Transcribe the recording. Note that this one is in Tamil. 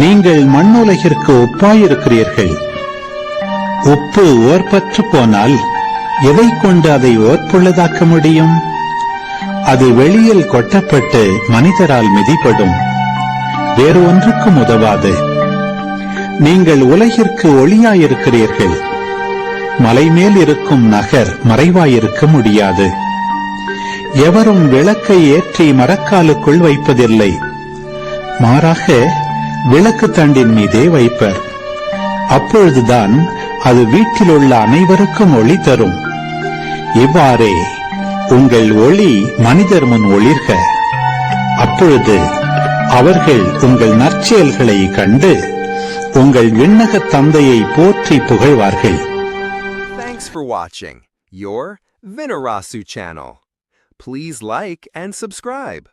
நீங்கள் மண்ணுலகிற்கு ஒப்பாயிருக்கிறீர்கள். உப்பு ஓர்பற்று போனால் எதை கொண்டு அதை ஓர்ப்புள்ளதாக்க முடியும்? அது வெளியில் கொட்டப்பட்டு மனிதரால் மிதிப்படும். வேறு ஒன்றுக்கும் உதவாது. நீங்கள் உலகிற்கு ஒளியாயிருக்கிறீர்கள். மலை மேல் இருக்கும் நகர் மறைவாயிருக்க முடியாது. எவரும் விளக்கை ஏற்றி மரக்காலுக்குள் வைப்பதில்லை. மாறாக விளக்கு தண்டின் மீதே வைப்பர் அப்பொழுதுதான் அது வீட்டில் உள்ள அனைவருக்கும் ஒளி தரும் இவ்வாறே உங்கள் ஒளி மனிதர் முன் ஒளிர்க அப்பொழுது அவர்கள் உங்கள் நற்செயல்களை கண்டு உங்கள் விண்ணகத் தந்தையை போற்றி புகழ்வார்கள் Thanks for watching your Vinarasu channel. Please like and subscribe.